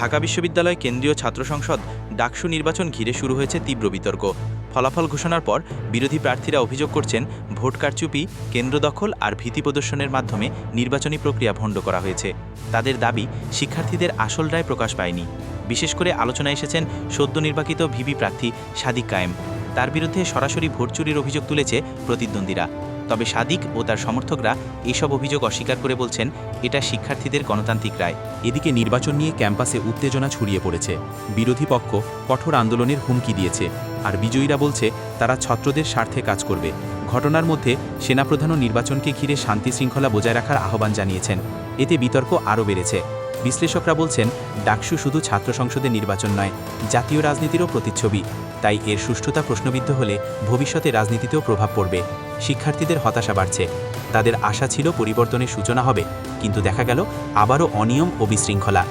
ঢাকা বিশ্ববিদ্যালয় কেন্দ্রীয় ছাত্র সংসদ ডাকসু নির্বাচন ঘিরে শুরু হয়েছে তীব্র বিতর্ক। ফলাফল ঘোষণার পর বিরোধী প্রার্থীরা অভিযোগ করছেন, ভোট কারচুপি, কেন্দ্র দখল আর ভীতি প্রদর্শনের মাধ্যমে নির্বাচনী প্রক্রিয়া ভণ্ড করা হয়েছে। তাদের দাবি, শিক্ষার্থীদের আসল রায় প্রকাশ পায়নি। বিশেষ করে আলোচনায় এসেছেন সদ্য নির্বাচিত ভিপি প্রার্থী সাদিক কায়েম। তার বিরুদ্ধে সরাসরি ভোট চুরির অভিযোগ তুলেছে প্রতিদ্বন্দ্বীরা। তবে সাদিক ও তার সমর্থকরা এসব অভিযোগ অস্বীকার করে বলছেন, এটা শিক্ষার্থীদের গণতান্ত্রিক রায়। এদিকে নির্বাচন নিয়ে ক্যাম্পাসে উত্তেজনা ছড়িয়ে পড়েছে। বিরোধী পক্ষ কঠোর আন্দোলনের হুমকি দিয়েছে। আর বিজয়ীরা বলছে, তারা ছত্রদের স্বার্থে কাজ করবে। ঘটনার মধ্যে সেনাপ্রধানও নির্বাচনকে ঘিরে শান্তি শৃঙ্খলা বজায় রাখার আহ্বান জানিয়েছেন। এতে বিতর্ক আরও বেড়েছে। বিশ্লেষকরা বলছেন, ডাকসু শুধু ছাত্র সংসদের নির্বাচন নয়, জাতীয় রাজনীতিরও প্রতিচ্ছবি। তাই এর সুষ্ঠুতা প্রশ্নবিদ্ধ হলে ভবিষ্যতে রাজনীতিতেও প্রভাব পড়বে। শিক্ষার্থীদের হতাশা বাড়ছে। তাদের আশা ছিল পরিবর্তনের সূচনা হবে, কিন্তু দেখা গেল আবারও অনিয়ম ও বিশৃঙ্খলা।